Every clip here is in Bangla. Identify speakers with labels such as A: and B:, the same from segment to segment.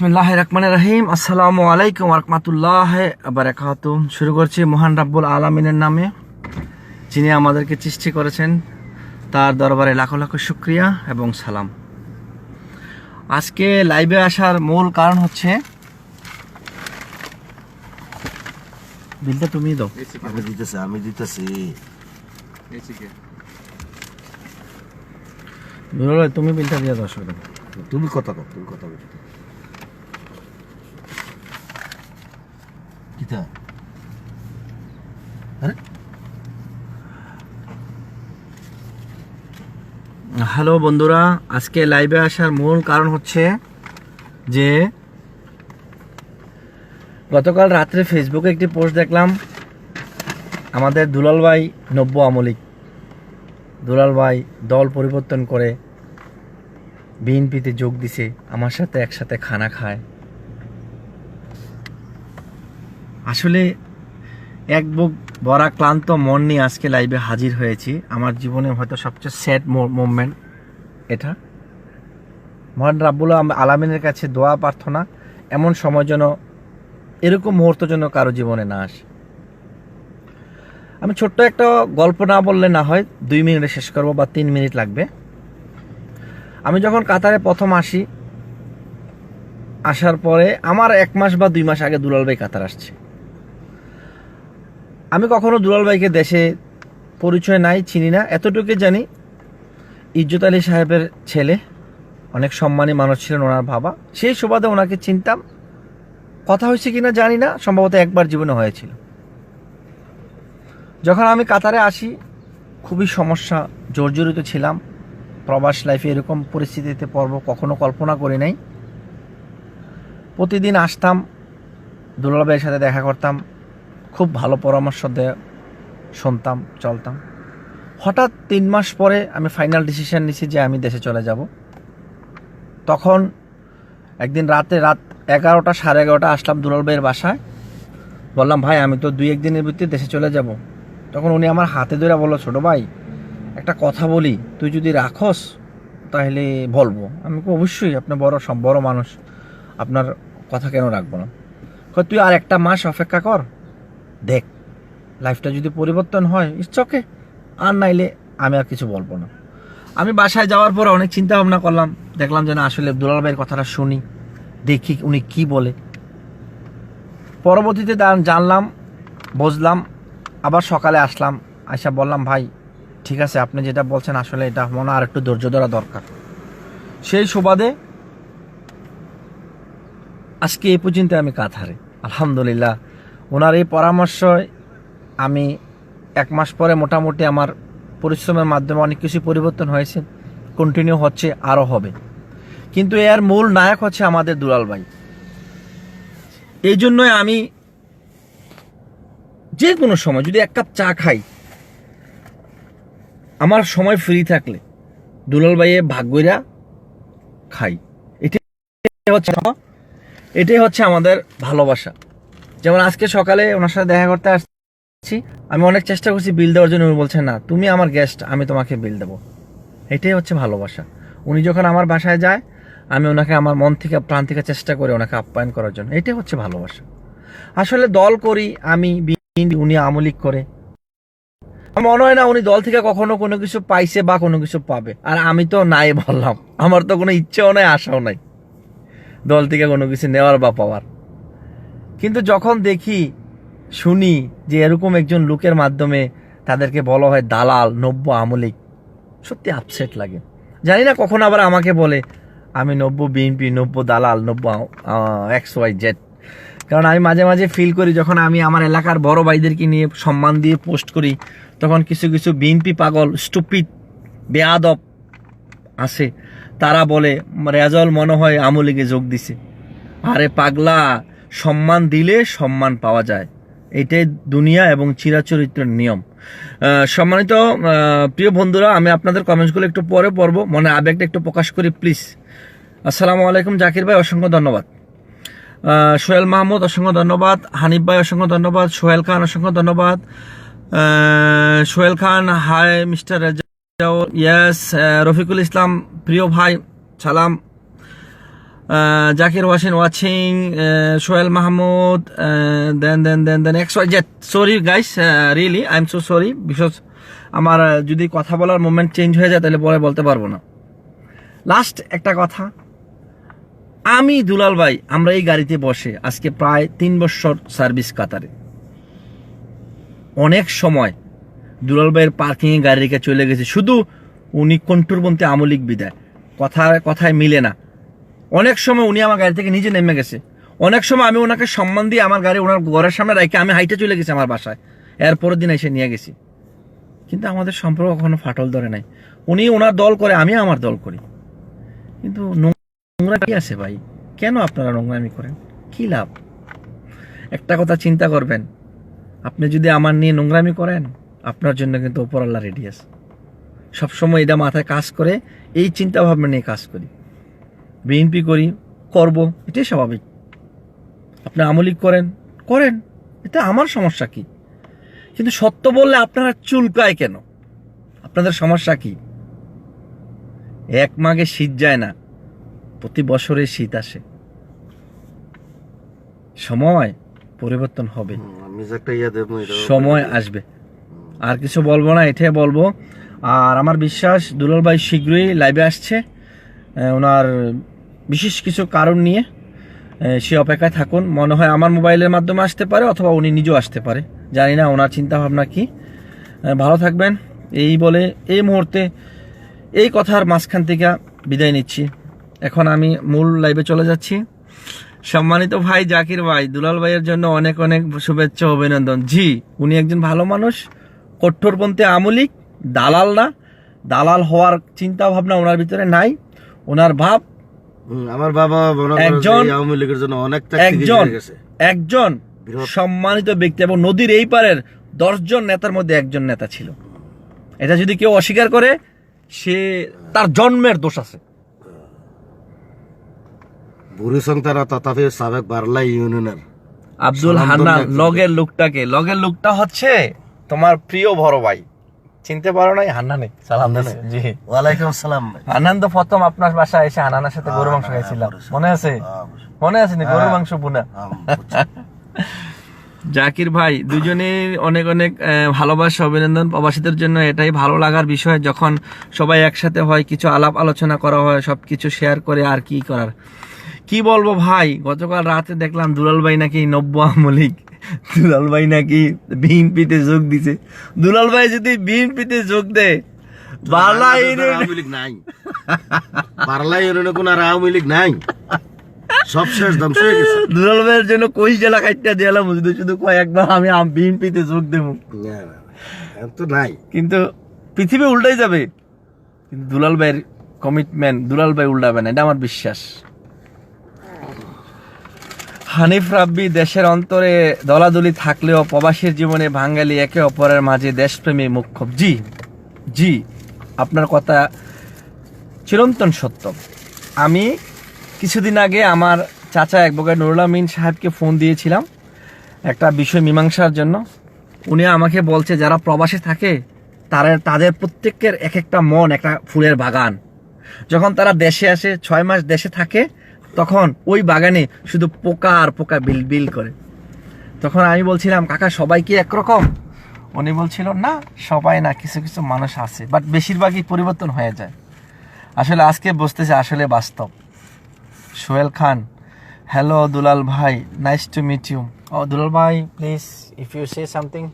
A: বিসমিল্লাহ রহমান রহিম। আসসালামু আলাইকুম রহমতুল্লাহ বারাকাত শুরু করছি মহান রাব্বুল আলমিনের নামে যিনি আমাদেরকে সৃষ্টি করেছেন। তার দরবারে লাখো লাখো শুক্রিয়া এবং সালাম। আজকে লাইভে আসার মূল কারণ হচ্ছে বিলটা তুমি দাও।
B: আমি দিতেছি আমি দিতেছি।
A: তুমি বিলটা দিয়ে দাও
B: তুমি কথা তুমি কথা বলো। আরে।
A: হ্যালো বন্ধুরা, আজকে লাইভে আসার মূল কারণ হচ্ছে যে গতকাল রাত্রে ফেসবুকে একটি পোস্ট দেখলাম, আমাদের দুলাল ভাই নব্য আমলিক। দুলাল ভাই দল পরিবর্তন করে বিএনপিতে যোগ দিছে, আমার সাথে একসাথে খানা খায়। আসলে এক বুক বড়া ক্লান্ত মন নিয়ে আজকে লাইভে হাজির হয়েছি। আমার জীবনে হয়তো সবচেয়ে স্যাড মুভমেন্ট এটা। মহান রাব্বুল আলামিনের কাছে দোয়া, প্রার্থনা, এমন সময় যেন এরকম মুহূর্ত যেন কারও জীবনে না আসে। আমি ছোট্ট একটা গল্প না বললে না হয়, দুই মিনিটে শেষ করব বা তিন মিনিট লাগবে। আমি যখন কাতারে প্রথম আসি, আসার পরে আমার এক মাস বা দুই মাস আগে দুলাল ভাই কাতার আসছে। আমি কখনো দুলাল ভাইকে দেশে পরিচয় নাই, চিনি না। এতটুকু জানি, ইজ্জত আলী সাহেবের ছেলে, অনেক সম্মানী মানুষ ছিলেন ওনার বাবা। সেই সুবাদে ওনাকে চিনতাম। কথা হয়েছে কিনা জানি না, সম্ভবত একবার জীবনে হয়েছিল। যখন আমি কাতারে আসি, খুবই সমস্যা, জর্জরিত ছিলাম। প্রবাস লাইফে এরকম পরিস্থিতিতে পড়ব কখনো কল্পনা করি নাই। প্রতিদিন আসতাম, দুলাল ভাইয়ের সাথে দেখা করতাম। খুব ভালো পরামর্শ দেয় শুনতাম, চলতাম। হঠাৎ তিন মাস পরে আমি ফাইনাল ডিসিশন নিছি যে আমি দেশে চলে যাব। তখন একদিন রাতে রাত এগারোটা, সাড়ে এগারোটা আসলাম দুলাল ভাইয়ের বাসায়। বললাম, ভাই, আমি তো দুই, একদিনের ভিতরে দেশে চলে যাব। তখন উনি আমার হাতে ধরে বলল, ছোটো ভাই, একটা কথা বলি, তুই যদি রাখস, তাহলে বলব। আমি অবশ্যই, আপনি বড় বড় মানুষ, আপনার কথা কেন রাখব না? তুই আর একটা মাস অপেক্ষা কর লাইফটা যদি পরিবর্তন হয় ইটস ওকে আর নাইলে আমি আর কিছু বলব না। আমি বাসায় যাওয়ার পরে অনেক চিন্তা ভাবনা করলাম। দেখলাম যে না, আসলে দুলাল ভাইয়ের কথাটা শুনি, দেখি উনি কি বলে। পরবর্তীতে জানলাম, বুঝলাম, আবার সকালে আসলাম। আয়সা বললাম, ভাই, ঠিক আছে, আপনি যেটা বলছেন, আসলে এটা মনে আর একটু ধৈর্য ধরা দরকার। সেই সুবাদে আজকে এই পর্যন্ত আমি কাতারে আলহামদুলিল্লাহ, ওনার এই পরামর্শয় আমি এক মাস পরে মোটামুটি আমার পরিশ্রমের মাধ্যমে অনেক কিছু পরিবর্তন হয়েছে কন্টিনিউ হচ্ছে, আরও হবে। কিন্তু এর মূল নায়ক হচ্ছে আমাদের দুলাল ভাই। এই জন্যই আমি যে কোনো সময় যদি এক কাপ চা খাই, আমার সময় ফ্রি থাকলে দুলাল ভাইয়ে ভাগ্যরা খাই। এটাই হচ্ছে এটাই হচ্ছে আমাদের ভালোবাসা। যেমন আজকে সকালে ওনার সাথে দেখা করতে আসছি। আমি অনেক চেষ্টা করছি বিল দেওয়ার জন্য। উনি বলছেন, না, তুমি আমার গেস্ট আমি তোমাকে বিল দেবো। এটাই হচ্ছে ভালোবাসা। উনি যখন আমার বাসায় যায়, আমি ওনাকে আমার মন থেকে, প্রাণ থেকে চেষ্টা করি ওনাকে আপ্যায়ন করার জন্য। এটাই হচ্ছে ভালোবাসা। আসলে দল করি, আমি উনি আমলিক করে। আমার মনে হয় না উনি দল থেকে কখনো কোনো কিছু পাইছে বা কোনো কিছু পাবে। আর আমি তো নাই বললাম। আমার তো কোনো ইচ্ছেও নাই, আশাও নাই। দল থেকে কোনো কিছু নেওয়ার বা পাওয়ার। কিন্তু যখন দেখি শুনি যে এরকম একজন লোকের মাধ্যমে তাদেরকে বলা হয় দালাল, নব্য আমলিক। সত্যি আপসেট লাগে। জানি না কখন আবার আমাকে বলে, আমি নব্য বিএনপি, নব্য দালাল, নব্য এক্স ওয়াই জেড। কারণ আমি মাঝে মাঝে ফিল করি, যখন আমি আমার এলাকার বড় ভাইদেরকে নিয়ে সম্মান দিয়ে পোস্ট করি, তখন কিছু কিছু বিএনপি পাগল স্টুপিড বেয়াদব আছে। তারা বলে রেজল মনে হয় আমলিগে যোগ দিছে। আরে পাগলা, সম্মান দিলে সম্মান পাওয়া যায়। এটাই দুনিয়া এবং চিরাচরিত্রের নিয়ম। সম্মানিত প্রিয় বন্ধুরা, আমি আপনাদের কমেন্টসগুলো একটু পরে পড়ব। মনে আবেগটা একটু প্রকাশ করি প্লিজ আসসালামু আলাইকুম, জাকির ভাই, অসংখ্য ধন্যবাদ। সোহেল মাহমুদ, অসংখ্য ধন্যবাদ। হানিফ ভাই, অসংখ্য ধন্যবাদ। সোহেল খান, অসংখ্য ধন্যবাদ। সোহেল খান হাই মিস্টার রেজাউল ইয়াস রফিকুল ইসলাম, প্রিয় ভাই, সালাম। Uh, Zakir Washin Sohel Mahmud then then then then then then XYZ. Sorry guys, uh, really, I'm so sorry because আমার uh, যদি কথা বলার মোমেন্ট চেঞ্জ হয়ে যায় তাহলে পরে বলতে পারব না। লাস্ট একটা কথা। আমি দুলাল ভাই আমরা এই গাড়িতে বসে আজকে প্রায় তিন বছর সার্ভিস কাতারে। অনেক সময় দুলাল ভাইয়ের পার্কিংয়ে গাড়ি রেখে চলে গেছে। শুধু উনি কন্ট্রোলপন্থী আমলিক বিদায়। কথা কথায় মিলে না। অনেক সময় উনি আমার গাড়ি থেকে নিজে নেমে গেছে। অনেক সময় আমি ওনাকে সম্মান দিয়ে আমার গাড়ি ওনার ঘরের সামনে রেখে আমি হাইটে চলে গেছি আমার বাসায়। এর পরের দিন এসে নিয়ে গেছি। কিন্তু আমাদের সম্পর্ক কখনো ফাটল ধরে নাই। উনি ওনার দল করে, আমি আমার দল করি। কিন্তু নোংরা কি আছে ভাই? কেন আপনারা নোংরামি করেন? কি লাভ? একটা কথা চিন্তা করবেন। আপনি যদি আমার নিয়ে নোংরামি করেন, আপনার জন্য কিন্তু ওপরাল্লা রেডি আছে। সবসময় এটা মাথায় কাজ করে, এই চিন্তা ভাবনা নিয়ে কাজ করি। বিএনপি করি করব এটাই স্বাভাবিক। আপনি আমলিক করেন করেন এটা আমার সমস্যা কি? কিন্তু সত্য বললে আপনারা চুলকায় কেন? আপনাদের সমস্যা কি? এক মাগে শীত যায় না প্রতি বছরে শীত আসে। সময় পরিবর্তন হবে। সময় আসবে। আর কিছু বলব না এটাই বলব। আর আমার বিশ্বাস দুলাল ভাই শীঘ্রই লাইভে আসছে। ওনার বিশেষ কিছু কারণ নিয়ে সে অপেক্ষায় থাকুন। মনে হয় আমার মোবাইলের মাধ্যমে আসতে পারে অথবা উনি নিজেও আসতে পারে। জানি না, ওনার চিন্তা ভাবনা কি ভালো থাকবেন। এই বলে এই মুহূর্তে এই কথার মাঝখান থেকে বিদায় নিচ্ছি। এখন আমি মূল লাইভে চলে যাচ্ছি। সম্মানিত ভাই জাকির ভাই, দুলাল ভাইয়ের জন্য অনেক অনেক শুভেচ্ছা, অভিনন্দন। জি, উনি একজন ভালো মানুষ, কঠোরপন্থী আমলিক, দালাল না। দালাল হওয়ার চিন্তা ভাবনা ওনার ভিতরে নাই। ওনার ভাব
B: আমার বাবা
A: একজন-
B: আওয়ামী লীগের জন্য অনেক
A: একজন একজন সম্মানিত ব্যক্তি এবং নদীর এই পারের দশজন নেতার মধ্যে একজন নেতা ছিল। এটা যদি কেউ অস্বীকার করে সে তার জন্মের দোষ আছে।
B: বুড়ি সন্তারা তথাপি সাবেক বারলা ইউনিয়নের।
A: আব্দুল হান্নান লগের লোকটাকে লগের লোকটা হচ্ছে তোমার প্রিয় বড় ভাই। চিনতে পারো নাই হান্নানে সালাম জি।
B: ওয়ালাইকুম আসসালাম
A: হান্নান তো প্রথম আপনার বাসায় এসে হান্নানের সাথে গরু মাংস
B: হ্যাঁ,
A: খাইছিলাম।
B: হ্যাঁ,
A: মনে আছে?
B: হ্যাঁ,
A: মনে আছে না? গরু
B: হ্যাঁ।
A: মাংস বুনা?
B: হ্যাঁ,
A: জাকির ভাই দুজনের অনেক অনেক ভালোবাসা অভিনন্দন প্রবাসীদের জন্য। এটাই ভালো লাগার বিষয় যখন সবাই একসাথে হয় কিছু আলাপ আলোচনা করা হয় সবকিছু শেয়ার করে আর কি করার। কি বলব ভাই গতকাল রাতে দেখলাম দুলাল ভাই নাকি নব্য আমলিক। দুলাল ভাই নাকি বিএনপিতে যোগ দিছে। দুলাল ভাই যদি বিএনপিতে যোগ দেয় বালা
B: আওয়ামী লীগ নাই। বারলা ইউনিয়নে কোন আর আওয়ামী লীগ নাই। সব শেষ ধ্বংস হয়ে গেছে।
A: দুলাল ভাইয়ের জন্য কইস জেলা কাটটা দিলাম শুধু শুধু কয়েকবার আমি বিএনপিতে যোগ দেবো।
B: তো নাই।
A: কিন্তু পৃথিবী উল্টাই যাবে। কিন্তু দুলাল ভাইয়ের কমিটমেন্ট দুলাল ভাই উল্টাবে না এটা আমার বিশ্বাস। হানিফ রাব্বি দেশের অন্তরে দলাদলি থাকলেও প্রবাসীর জীবনে বাঙালি একে অপরের মাঝে দেশপ্রেমী মুখ্য জি জি, আপনার কথা চিরন্তন সত্য। আমি কিছুদিন আগে আমার চাচা এক অ্যাডভোকেট নুরুল আমিন সাহেবকে ফোন দিয়েছিলাম একটা বিষয় মীমাংসার জন্য। উনি আমাকে বলছে, যারা প্রবাসে থাকে, তারা, তাদের প্রত্যেকের এক একটা মন, একটা ফুলের বাগান। যখন তারা দেশে আসে, ছয় মাস দেশে থাকে তখন ওই বাগানে শুধু পোকা আর পোকা বিল বিল করে। তখন আমি বলছিলাম কাকা সবাই কি একরকম? উনি বলছিল না সবাই না কিছু কিছু মানুষ আছে বাট বেশিরভাগই পরিবর্তন হয়ে যায়। আসলে আজকে বসতেছে আসলে বাস্তব। সোহেল খান হ্যালো দুলাল ভাই নাইস টু মিট ইউ ও দুলাল ভাই please if you say something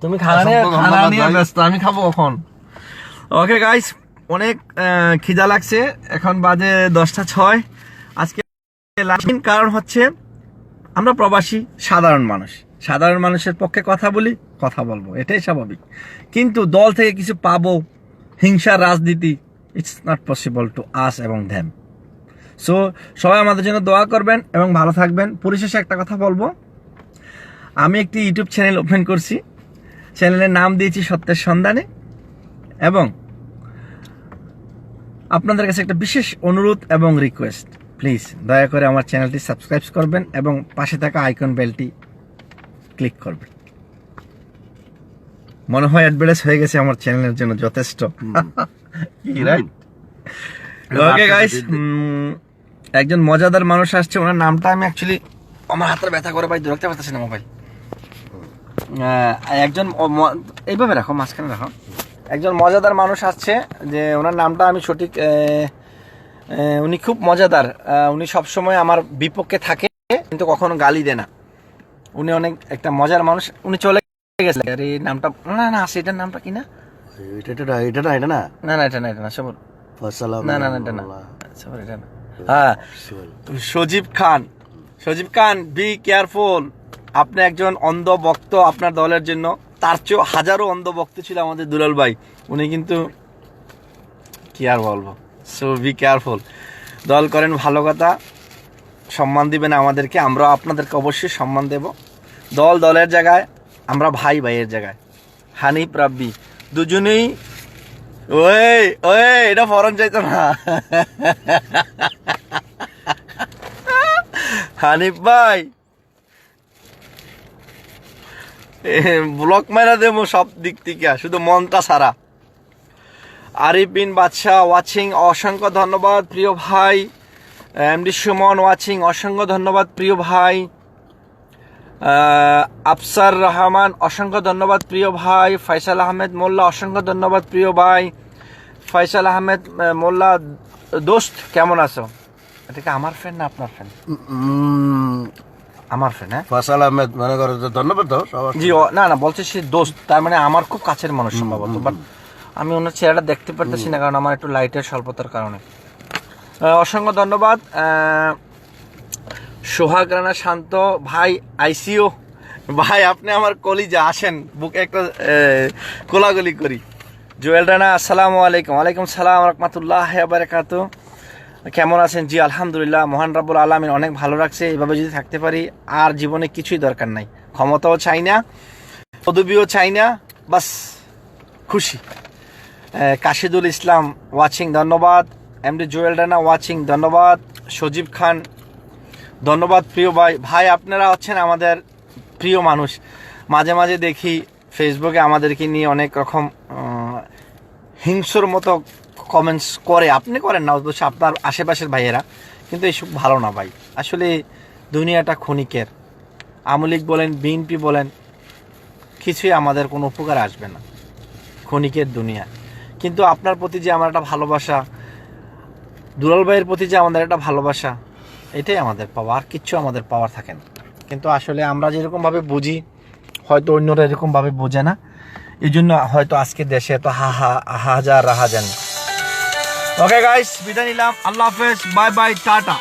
A: তুমি খানা নিয়ে খানা নিয়ে ব্যস্ত আমি খাব কখন? ওকে গাইস অনেক খিদা লাগছে। এখন বাজে দশটা ছয়। আজকে কারণ হচ্ছে আমরা প্রবাসী, সাধারণ মানুষ। সাধারণ মানুষের পক্ষে কথা বলি, কথা বলব, এটাই স্বাভাবিক। কিন্তু দল থেকে কিছু পাবো, হিংসার রাজনীতি it's not possible to us এবং দ্যাম সো সবাই আমাদের জন্য দোয়া করবেন এবং ভালো থাকবেন। পরিশেষে একটা কথা বলব। আমি একটি ইউটিউব চ্যানেল ওপেন করছি। চ্যানেলের নাম দিয়েছি সত্যের সন্ধানে। এবং আপনাদের কাছে একটা বিশেষ অনুরোধ এবং রিকোয়েস্ট প্লিজ দয়া করে আমার চ্যানেলটি সাবস্ক্রাইব করবেন এবং পাশে থাকা আইকন বেলটি ক্লিক করবেন। মনে হয় অ্যাডভার্টাইজ হয়ে গেছে আমার চ্যানেলের জন্য যথেষ্ট। right? ওকে গাইস একজন মজাদার মানুষ আসছে ওনার নামটা আমি অ্যাকচুয়ালি আমার হাতের ব্যথা করে ভাই ধরতে পারতেছি না মোবাইল একজন এইভাবে রাখো মাঝখানে রাখো। একজন মজাদার মানুষ আসছে যে ওনার নামটা আমি সঠিক উনি খুব মজাদার। উনি সবসময় আমার বিপক্ষে থাকে কিন্তু কখনো গালি দেয় না। উনি অনেক একটা মজার মানুষ। উনি চলে গেছে। আর এই নামটা না না সেটার নামটা কি না?
B: এটা এটা এটা না এটা না?
A: না না এটা না এটা না সবর। না না না এটা না। সবর এটা না। হ্যাঁ সজীব খান। সজীব খান বি কেয়ারফুল আপনি একজন অন্ধ ভক্ত আপনার দলের জন্য। তার চেয়েও হাজারো অন্ধ ভক্ত ছিল আমাদের দুলাল ভাই। উনি কিন্তু কি আর বলব। সো বি কেয়ারফুল দল করেন ভালো কথা, সম্মান দিবেন আমাদেরকে, আমরা আপনাদেরকে অবশ্যই সম্মান দেব। দল দলের জায়গায়, আমরা ভাই ভাইয়ের জায়গায়। হানিফ, রাব্বি, দুজনেই ওই ওই, এটা ফরন চাইতো না। হানিফ ভাই ব্লক মারা দেবো সব দিক থেকে, শুধু মনটা সারা আরিফ বিন বাদশাহ ওয়াচিং অসংখ্য ধন্যবাদ প্রিয় ভাই। এমডি সুমন ওয়াচিং অসংখ্য ধন্যবাদ প্রিয় ভাই। আফসার রহমান, অসংখ্য ধন্যবাদ প্রিয় ভাই। ফয়সাল আহমেদ মোল্লা, অসংখ্য ধন্যবাদ প্রিয় ভাই। ফয়সাল আহমেদ মোল্লা, দোস্ত, কেমন আছো? এটা কি আমার ফ্রেন্ড না আপনার ফ্রেন্ড আমার ফ্রেন্ড হ্যাঁ?
B: ফসল আহমেদ মনে করো ধন্যবাদ দাও সবার
A: জি ও- না না বলছে সে দোস্ত তার মানে আমার খুব কাছের মানুষ সম্ভবত বাট আমি ওনার চেহারাটা দেখতে পারতেছি না কারণ আমার একটু লাইটের স্বল্পতার কারণে। আহ, অসংখ্য ধন্যবাদ। আহ, সোহাগ রানা শান্ত ভাই আইসিও ভাই আপনি আমার কলিজা আসেন বুকে একটা আহ, কোলাগুলি করি। জুয়েল রানা আসসালামু আলাইকুম। ওয়ালাইকুম সালাম রহমতুল্লাহ বারাকাতু কেমন আছেন? জি, আলহামদুলিল্লাহ, মহান রাব্বুল আলমিন, অনেক ভালো রাখছে এভাবে যদি থাকতে পারি, আর জীবনে কিছুই দরকার নাই। ক্ষমতাও চাই না, পদবিও চাই না, বাস, খুশি। কাশিদুল ইসলাম, ওয়াচিং, ধন্যবাদ। এমডি জুয়েল রানা, ওয়াচিং, ধন্যবাদ। সজীব খান, ধন্যবাদ, প্রিয় ভাই। ভাই, আপনারা হচ্ছেন আমাদের প্রিয় মানুষ। মাঝে মাঝে দেখি ফেসবুকে আমাদেরকে নিয়ে অনেক রকম হিংস্র মতো কমেন্টস করে, আপনি করেন না অবশ্য আপনার আশেপাশের ভাইয়েরা। কিন্তু এইসব ভালো না ভাই। আসলে দুনিয়াটা ক্ষণিকের। আমলিক বলেন, বিএনপি বলেন, কিছুই আমাদের কোনো উপকার আসবে না। ক্ষণিকের দুনিয়া। কিন্তু আপনার প্রতি যে আমার একটা ভালোবাসা, দুলাল ভাইয়ের প্রতি যে আমাদের একটা ভালোবাসা, এটাই আমাদের পাওয়া। আর কিচ্ছু আমাদের পাওয়ার থাকে না। কিন্তু আসলে আমরা যেরকমভাবে বুঝি, হয়তো অন্যরা এরকমভাবে বোঝে না। এই জন্য হয়তো আজকে দেশে এত হা হা হাজার রাহা জানি ওকে গাইস বিদায় নিলাম। আল্লাহ হাফেজ বাই বাই টাটা।